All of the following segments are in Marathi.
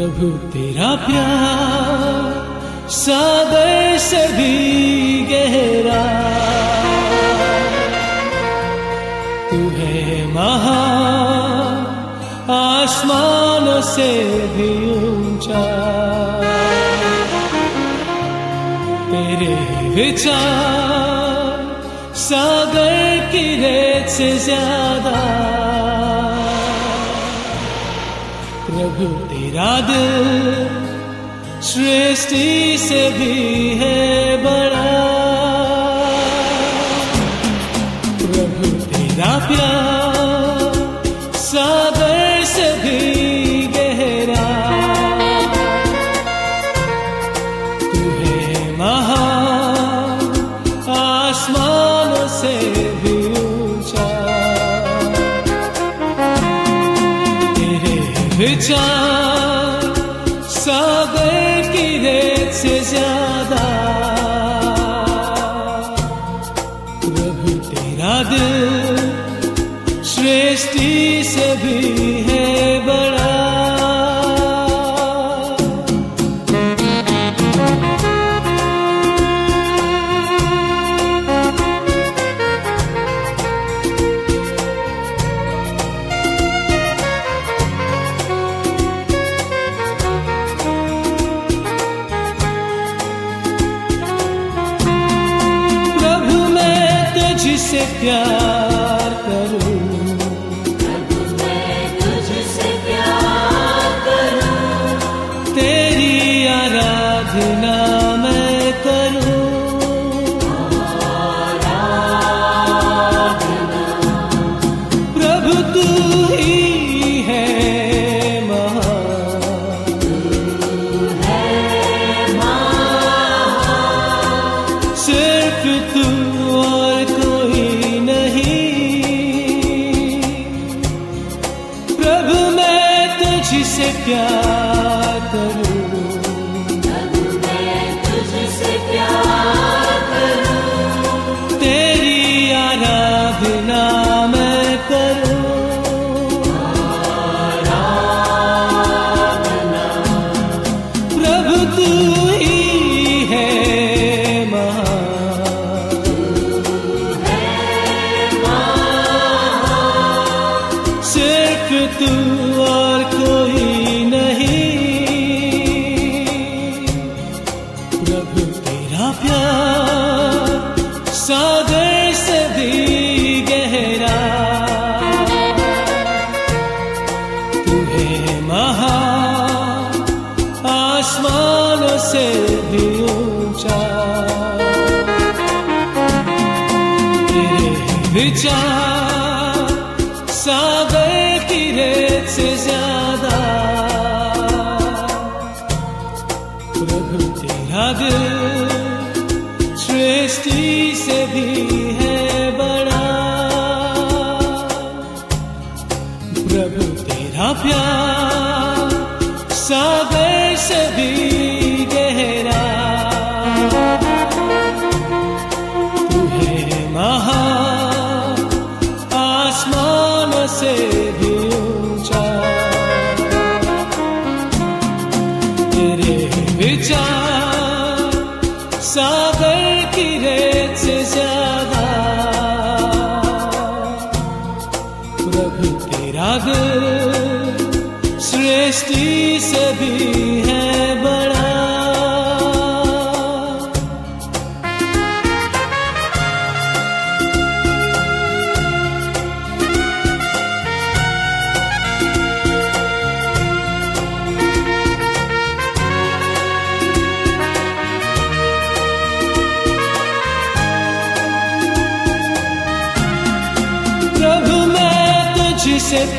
प्रभु, तेरा प्यार सागर से भी गहरा। तू है महा आसमान से भी ऊँचा। तेरे विचार सागर की रेत से ज़्यादा। प्रभु तेरा दिल सृष्टि से भी है बड़ा।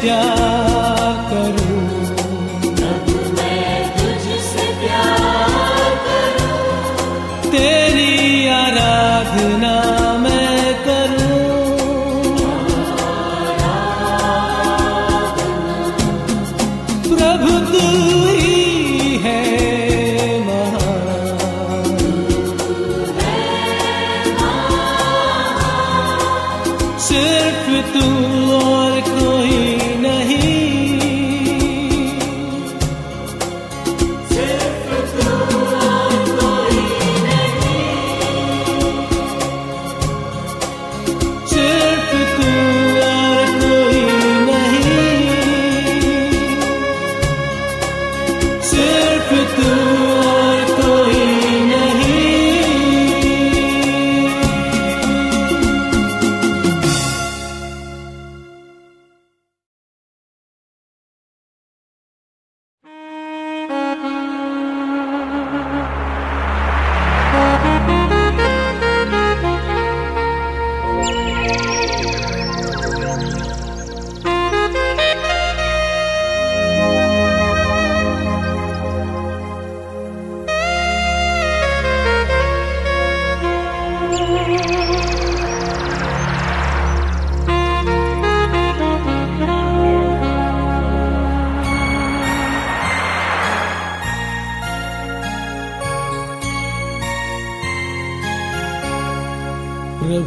ella.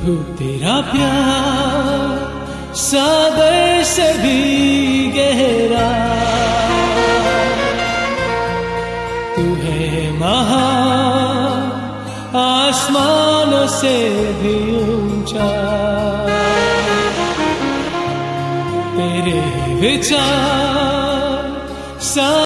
प्रभु तेरा प्यार सागर से भी गहरा। तू है महान आसमानों से भी ऊँचा। तेरे विचार सा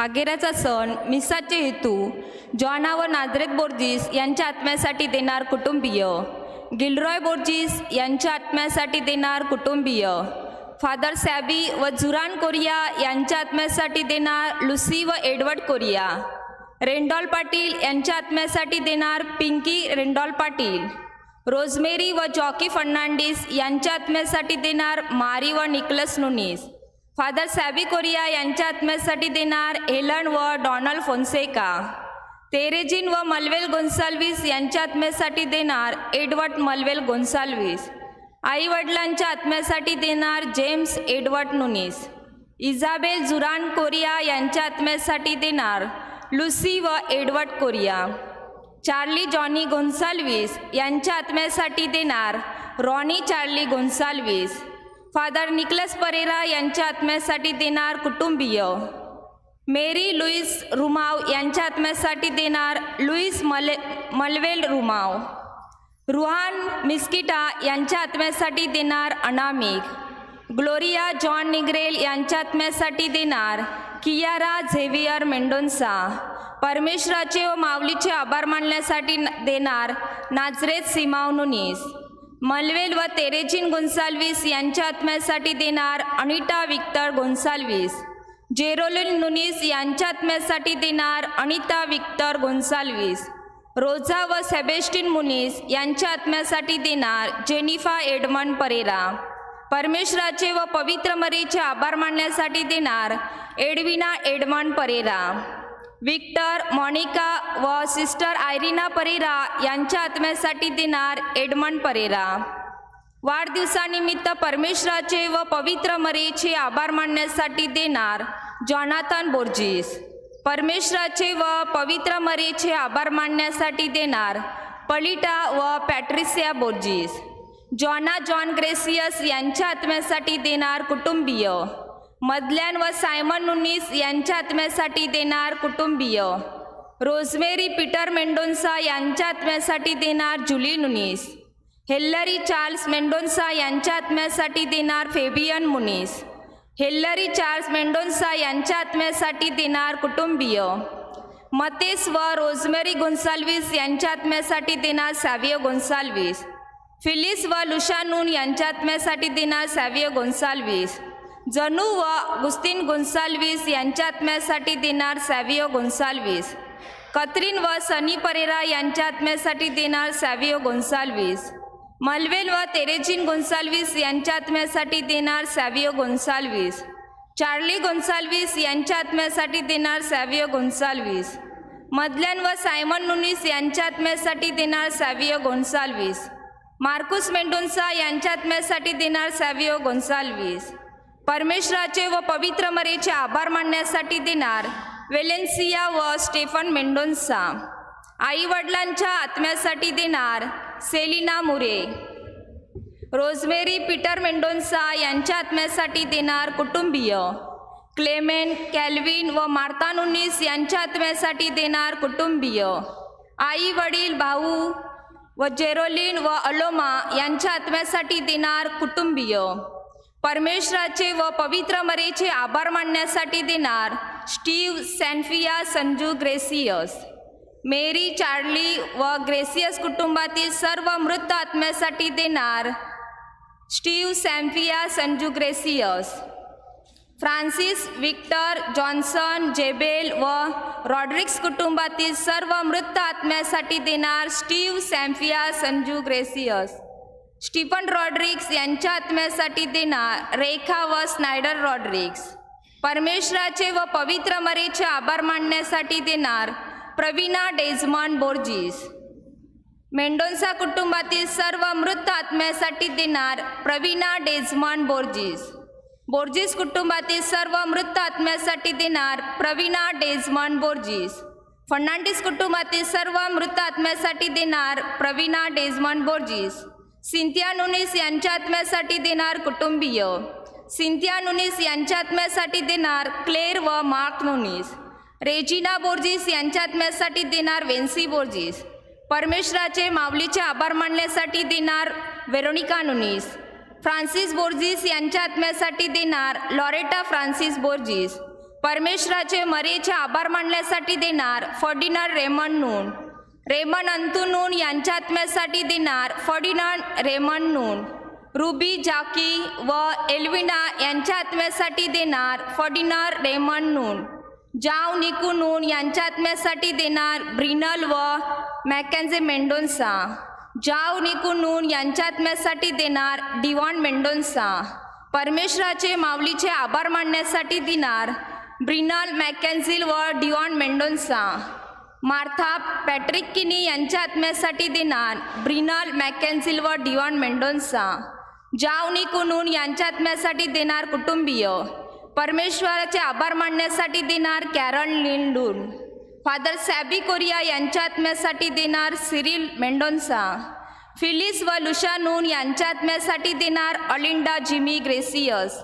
आगेराचा सण मिसाचे हेतू जॉना व नाझरेत बोर्जिस यांच्या आत्म्यासाठी देणार कुटुंबीय. गिलरॉय बोर्जिस यांच्या आत्म्यासाठी देणार कुटुंबीय. फादर सॅबी व झुरान कोरिया यांच्या आत्म्यासाठी देणार लुसी व एडवर्ड कोरिया. रेंडॉल पाटील यांच्या आत्म्यासाठी देणार पिंकी रेंडॉल पाटील. रोजमेरी व जॉकी फर्नांडिस यांच्या आत्म्यासाठी देणार मारी व Nicholas Nunes. Father Sabby Correia यांच्या आत्म्यासाठी देणार एलन व डॉनल्ड फोन्सेका. तेरेजिन व मलवेल गोन्साल्विस यांच्या आत्म्यासाठी देणार एडवर्ड मलवेल गोन्साल्विस. आईवडिलांच्या आत्म्यासाठी देणार James Edward Nunes. Isabel Juran Correia यांच्या आत्म्यासाठी देणार लुसी व Edward Correia. Charlie Johnny Gonsalves यांच्या आत्म्यासाठी देणार Ronnie Charlie Gonsalves. Father Nicholas Pereira यांच्या आत्म्यासाठी देणार कुटुंबीय. मेरी लुईस रुमाव यांच्या आत्म्यासाठी देणार लुईस मले मलवेल रुमाव. रुहान मिस्किटा यांच्या आत्म्यासाठी देणार अनामिक. ग्लोरिया जॉन निग्रेल यांच्या आत्म्यासाठी देणार कियारा झेवियर मेंडोन्सा. परमेश्वराचे व माऊलीचे आभार मानण्यासाठी देणार नाजरेत सिमाव नुनीस. मलवेल व तेरेजिन गोन्साल्विस यांच्या आत्म्यासाठी देणार अनिटा विक्टर गोन्साल्विस. जेरोलिन नुनीस यांच्या आत्म्यासाठी देणार अनिता विक्टर गोन्साल्विस. रोझा व सेबेस्टिन मुनीस यांच्या आत्म्यासाठी देणार जेनिफा एडमंड परेरा. परमेश्वराचे व पवित्र मरीचे आभार मानण्यासाठी देणार Edwina Edmund Pereira. Victor Monica व सिस्टर आयरिना परेरा यांच्या आत्म्यासाठी देणार एडमंड परेरा. वाढदिवसानिमित्त परमेश्वराचे व पवित्र मरीचे आभार मानण्यासाठी देणार जॉनाथन बोर्जिस. परमेश्वराचे व पवित्र मरीचे आभार मानण्यासाठी देणार पलिटा व Patricia Borges. Jona John Gracias यांच्या आत्म्यासाठी देणार कुटुंबीय. मदल्यान व सायमन नुनीस यांच्या आत्म्यासाठी देणार कुटुंबीय. रोजमेरी पीटर मेंडोन्सा यांच्या आत्म्यासाठी देणार जुली नुनीस. हेल्लरी चार्ल्स मेंडोन्सा यांच्या आत्म्यासाठी देणार Fabian Munis. Hillary Charles Mendonca यांच्या आत्म्यासाठी देणार कुटुंबीय. मतेस व रोजमेरी गोन्साल्विस यांच्या आत्म्यासाठी देणार सॅवियो गोन्साल्विस. फिलिस व लुशानून यांच्या आत्म्यासाठी देणार सॅवियो गोन्साल्विस. जणू व गुस्तीन गोन्साल्विस यांच्या आत्म्यासाठी देणार सॅवियो गोन्साल्विस. कत्रीन व सनी परेरा यांच्या आत्म्यासाठी देणार सॅवियो गोन्साल्विस. मलवेल व तेरेजिन गोन्साल्विस यांच्या आत्म्यासाठी देणार सॅवियो गोन्साल्विस. चार्ली गोन्साल्विस यांच्या आत्म्यासाठी देणार सॅवियो गोन्साल्विस. मदल्यान व सायमन नुनीस यांच्या आत्म्यासाठी देणार सॅवियो गोन्साल्विस. मार्कुस मेंडोन्सा यांच्या आत्म्यासाठी देणार सॅवियो गोन्साल्विस. परमेश्वराचे व पवित्र मरेचे आभार मानण्यासाठी देणार वेलेन्सिया व स्टेफन मेंडोन्सा. आईवडिलांच्या आत्म्यासाठी देणार सेलिना मुरे. रोजमेरी पीटर मेंडोन्सा यांच्या आत्म्यासाठी देणार कुटुंबीय. क्लेमेन कॅल्विन व मार्ता नुनीस यांच्या आत्म्यासाठी देणार कुटुंबीय. आई वडील भाऊ व जेरोलिन व अलोमा यांच्या आत्म्यासाठी देणार कुटुंबीय. परमेश्वराचे व पवित्र मरेचे आभार मानण्यासाठी देणार Steve सॅन्फिया Sanju gracious. Mary Charlie व ग्रेसियस कुटुंबातील सर्व मृत आत्म्यासाठी देणार Steve सॅम्फिया Sanju Gracias. Francis Victor Johnson जेबेल व रॉड्रिक्स कुटुंबातील सर्व मृत आत्म्यासाठी देणार Steve सॅम्फिया Sanju gracious. Stephen Rodrigues यांच्या आत्म्यासाठी देणार रेखा व स्नायडर रॉड्रिक्स परमेश्वराचे व पवित्र मरेचे आभार मानण्यासाठी देणार प्रवीणा डेझमॉन बोर्जिस. मेंडोन्सा कुटुंबातील सर्व मृत आत्म्यासाठी देणार प्रवीणा डेझमॉन बोर्जिस. बोर्जिस कुटुंबातील सर्व मृत आत्म्यासाठी देणार प्रवीणा डेझमॉन बोर्जिस. फर्नांडिस कुटुंबातील सर्व मृत आत्म्यासाठी देणार प्रवीणा डेझमॉन बोर्जिस. सिंथिया नुनिस यांच्या आत्म्यासाठी देणार कुटुंबीय. सिंथिया नुनिस यांच्या आत्म्यासाठी देणार क्लेर व मार्क नुनिस. रेजिना बोर्जिस यांच्या आत्म्यासाठी देणार वेन्सी बोर्जिस. परमेश्वराचे माऊलीचे आभार मानण्यासाठी देणार वेरोनिका नुनिस. फ्रान्सिस बोर्जिस यांच्या आत्म्यासाठी देणार लॉरेटा फ्रान्सिस बोर्जिस. परमेश्वराचे मरेचे आभार मानण्यासाठी देणार फर्डिनांड रेमन नून. रेमन अंतुनून यांच्या आत्म्यासाठी देणार फर्डिनांड रेमन नून. रुबी जाकी व एल्विना यांच्या आत्म्यासाठी देणार फॉडिनर रेमन नून. जाव निकू नून यांच्या आत्म्यासाठी देणार ब्रिनल व मॅकॅन्झे मेंडोन्सा. जाव निकू नून यांच्या आत्म्यासाठी देणार डिवॉन मेंडोन्सा. परमेश्वराचे माऊलीचे आभार मानण्यासाठी देणार ब्रिनल मॅकॅन्झिल व डिवॉन मेंडोन्सा. मार्था पॅट्रिक किनी यांच्या आत्म्यासाठी देणार ब्रिनल मॅकॅन्सिल व डिवॉन मेंडोन्सा. जावनी कुनून यांच्या आत्म्यासाठी देणार कुटुंबीय. परमेश्वराचे आभार मानण्यासाठी देणार कॅरन लिंडून. फादर सॅबी कोरिया यांच्या आत्म्यासाठी देणार सिरिल मेंडोन्सा. फिलिस व लुशा नून यांच्या आत्म्यासाठी देणार Alinda Jimmy Gracias.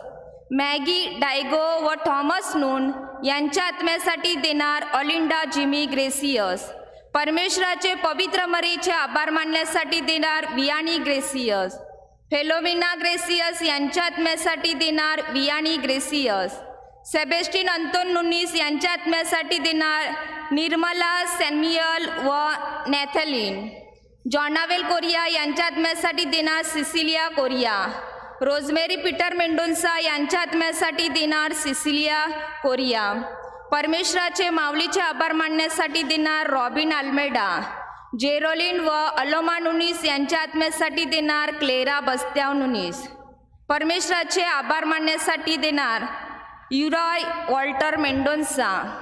Maggie Diego व थॉमस नून यांच्या आत्म्यासाठी देणार ऑलिंडा जिमी ग्रेसियस. परमेश्वराचे पवित्र मरीचे आभार मानण्यासाठी देणार वियानी ग्रेसियस. फेलोमिना ग्रेसियस यांच्या आत्म्यासाठी देणार Vianney Gracias. Sebastian Anton Nunes यांच्या आत्म्यासाठी देणार निर्मला सॅम्युअल व नॅथलिन. जॉनावेल कोरिया यांच्या आत्म्यासाठी देणार Cecilia Correia. Rosemary Peter Mendonca यांच्या आत्म्यासाठी देणार सिसिलिया कोरिया. परमेश्वराचे माऊलीचे आभार मानण्यासाठी देणार रॉबिन आल्मेडा जेरोलिन व अलोमा नुनीस यांच्या आत्म्यासाठी देणार क्लेरा बस्त्याव नुनीस. परमेश्वराचे आभार मानण्यासाठी देणार युरॉय वॉल्टर मेंडोन्सा.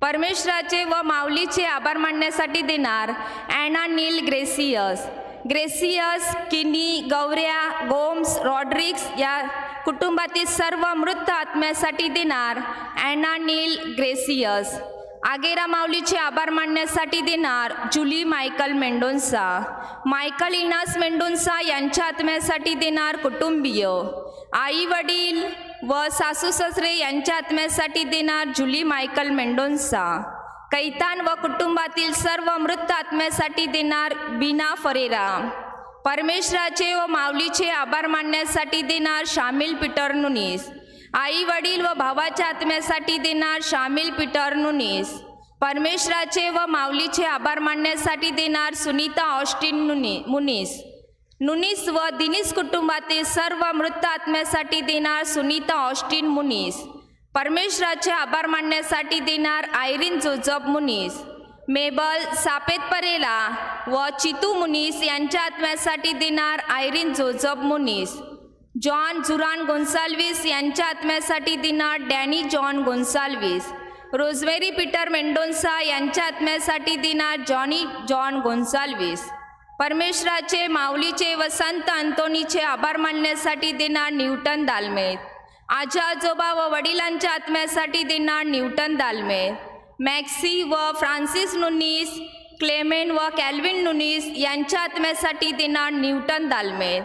परमेश्वराचे व माऊलीचे आभार मानण्यासाठी देणार ॲना नील ग्रेसियस. ग्रेसियस किनी गौऱ्या गोम्स रॉड्रिक्स या कुटुंबातील सर्व मृत आत्म्यासाठी देणार ॲना नील ग्रेसियस. आगेरा माऊलीचे आभार मानण्यासाठी देणार जुली मायकल मेंडोन्सा. मायकल इनास मेंडोन्सा यांच्या आत्म्यासाठी देणार कुटुंबीय. आई वडील व सासू ससरे यांच्या आत्म्यासाठी देणार जुली मायकल मेंडोन्सा. कैतान व कुटुंबातील सर्व मृत आत्म्यासाठी देणार बीना फरेरा. परमेश्वराचे व माऊलीचे आभार मानण्यासाठी देणार शामिल पीटर नुनीस. आई वडील व भावाच्या आत्म्यासाठी देणार शामिल पीटर नुनीस. परमेश्वराचे व माऊलीचे आभार मानण्यासाठी देणार सुनीता ऑस्टिन नुनी मुनीस. नुनीस व दिनीस कुटुंबातील सर्व मृत आत्म्यासाठी देणार सुनीता ऑस्टिन मुनीस. परमेश्वराचे आभार मानण्यासाठी देणार आयरीन जोजब मुनीस. मेबल सापेत परेला व चितू मुनीस यांच्या आत्म्यासाठी देणार आयरीन जोजब मुनीस. जॉन जुरान गोन्साल्विस यांच्या आत्म्यासाठी देणार Danny John Gonsalves. Rosemary Peter Mendonca यांच्या आत्म्यासाठी देणार जॉनी जॉन गोन्साल्विस. परमेश्वराचे माऊलीचे व संत अंतोनीचे आभार मानण्यासाठी देणार न्यूटन दालमेत आजी आजोबा व वडिलांच्या आत्म्यासाठी देणार न्यूटन दालमे. मॅक्सी व फ्रान्सिस नुनीस क्लेमेन व कॅल्विन नुनीस यांच्या आत्म्यासाठी देणार न्यूटन दालमे.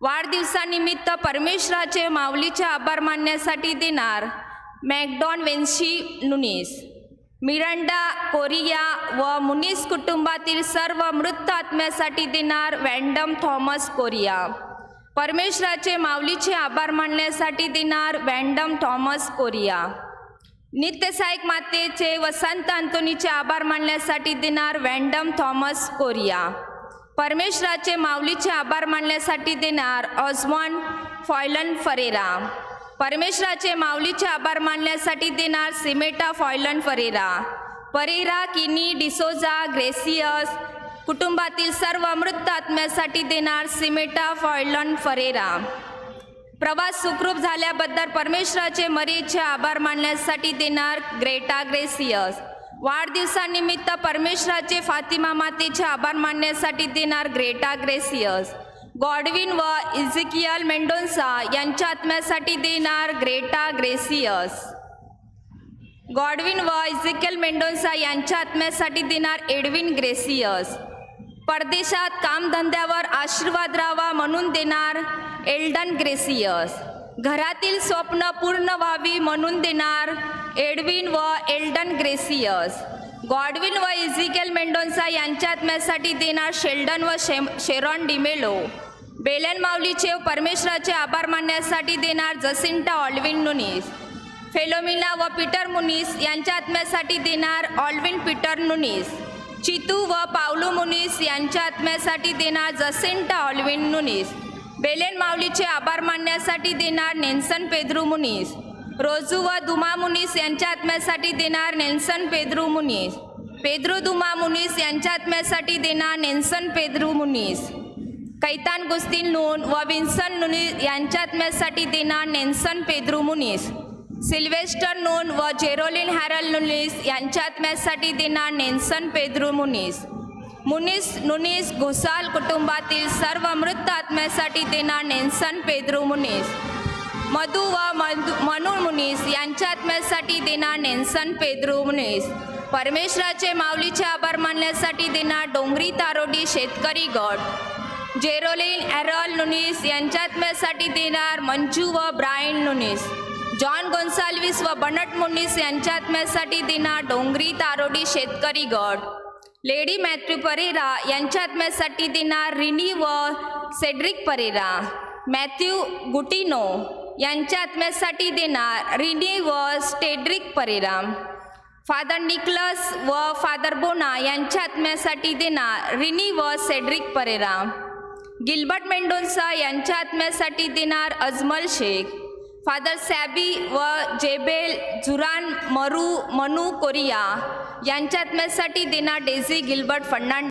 वाढदिवसानिमित्त परमेश्वराचे माऊलीचे आभार मानण्यासाठी देणार मॅकडॉन वेन्शी नुनीस. मिरंडा कोरिया व मुनीस कुटुंबातील सर्व मृत आत्म्यासाठी देणार वॅन्डम थॉमस कोरिया. परमेश्वराचे माऊलीचे आभार मानण्यासाठी देणार वॅन्डम थॉमस कोरिया. नित्यसायक मातेचे व संत अंतोनीचे आभार मानण्यासाठी देणार वॅन्डम थॉमस कोरिया. परमेश्वराचे माऊलीचे आभार मानण्यासाठी देणार ऑझमॉन फॉयलन फरेरा. परमेश्वराचे माऊलीचे आभार मानण्यासाठी देणार सिमेटा फॉयलन फरेरा. परेरा किनी डिसोजा ग्रेसियस कुटुंबातील सर्व मृत आत्म्यासाठी देणार सिमेटा फॉयलन फरेरा. प्रवास सुखरूप झाल्याबद्दल परमेश्वराचे मरीचे आभार मानण्यासाठी देणार ग्रेटा ग्रेसियस. वाढदिवसानिमित्त परमेश्वराचे फातिमा मातेचे आभार मानण्यासाठी देणार ग्रेटा ग्रेसियस. गॉडविन व इझिकियल मेंडोन्सा यांच्या आत्म्यासाठी देणार ग्रेटा ग्रेसियस. गॉडविन व इझिकियल मेंडोन्सा यांच्या आत्म्यासाठी देणार एडविन ग्रेसियस. परदेशात कामधंद्यावर आशीर्वाद राहावा म्हणून देणार एल्डन ग्रेसियस. घरातील स्वप्न पूर्ण व्हावी म्हणून देणार एडविन व एल्डन ग्रेसियस. गॉडविन व इझिकेल मेंडोन्सा यांच्या आत्म्यासाठी देणार शेल्डन व शेम शेरॉन डिमेलो बेलन माऊलीचे व परमेश्वराचे आभार मानण्यासाठी देणार जसिंटा ऑल्विन नुनीस. फेलोमिना व पीटर मुनीस यांच्या आत्म्यासाठी देणार ऑल्विन पीटर नुनीस. चितू व पावलू मुनीस यांच्या आत्म्यासाठी देणार जसेंटा ऑलविन मुनीस. बेलेन माऊलीचे आभार मानण्यासाठी देणार नेल्सन पेद्रू मुनीस. रोजू व दुमा मुनीस यांच्या आत्म्यासाठी देणार नेल्सन पेद्रू मुनीस. पेद्रू दुमा मुनीस यांच्या आत्म्यासाठी देणार नेल्सन पेद्रू मुनीस. कैतान गुस्तीन नून व विन्सन नुनीस यांच्या आत्म्यासाठी देणार Nelson Pedro Munis. Sylvester Noon व जेरोलिन हॅरल नुनीस यांच्या आत्म्यासाठी देणार नेन्सन पेद्रू मुनीस. मुनीस नुनीस घोसाल कुटुंबातील सर्व मृत आत्म्यासाठी देणार नेन्सन पेद्रू मुनीस. मधु व मधु मनु मुनीस यांच्या आत्म्यासाठी देणार नेन्सन पेद्रू मुनीस. परमेश्वराचे माऊलीचे आभार मानण्यासाठी देणार डोंगरी तारोडी शेतकरी गट जेरोलिन ॲरल नुनीस यांच्या आत्म्यासाठी देणार मंजू व ब्रायन नुनीस. जॉन गोन्साल्विस व बनट मुनीस यांच्या आत्म्यासाठी देणार डोंगरी तारोडी शेतकरी गट लेडी मॅथ्यू परेरा यांच्या आत्म्यासाठी देणार रिनी व सेड्रिक परेरा. मॅथ्यू गुटिनो यांच्या आत्म्यासाठी देणार रिनी व स्टेड्रिक परेरा. फादर निकलस व फादर बोना यांच्या आत्म्यासाठी देणार रिनी व सेड्रिक परेरा. गिल्बर्ट मेंडोन्सा यांच्या आत्म्यासाठी देणार अजमल शेख. फादर सॅबी व जेबेल झुरान मरू मनू कोरिया यांच्या आत्म्यासाठी देना डेझी गिल्बर्ट फर्नांड